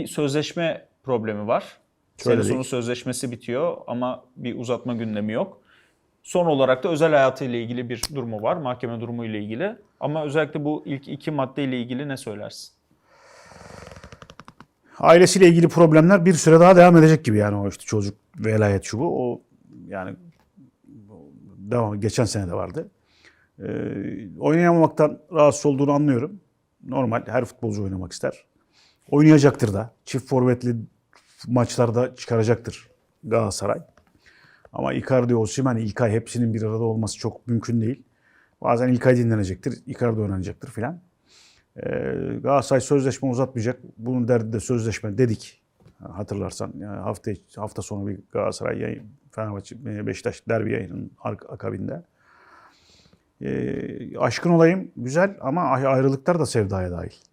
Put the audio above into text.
Bir sözleşme problemi var. Sene sonu sözleşmesi bitiyor ama bir uzatma gündemi yok. Son olarak da özel hayatıyla ilgili bir durumu var. Mahkeme durumu ile ilgili. Ama özellikle bu ilk iki madde ile ilgili ne söylersin? Ailesiyle ilgili problemler bir süre daha devam edecek gibi yani o işte çocuk velayet şu bu. O yani devam geçen sene de vardı. Ee, oynayamamaktan rahatsız olduğunu anlıyorum. Normal her futbolcu oynamak ister. Oynayacaktır da. Çift forvetli maçlarda çıkaracaktır Galatasaray. Ama Icardi, Osimhen, İlkay hepsinin bir arada olması çok mümkün değil. Bazen İlkay dinlenecektir, Icardi oynanacaktır filan. Ee, Galatasaray sözleşme uzatmayacak. Bunun derdi de sözleşme dedik. Hatırlarsan yani hafta hafta sonu bir Galatasaray yayın, Fenerbahçe Beşiktaş derbi yayının akabinde. Ee, aşkın olayım güzel ama ayrılıklar da sevdaya dahil.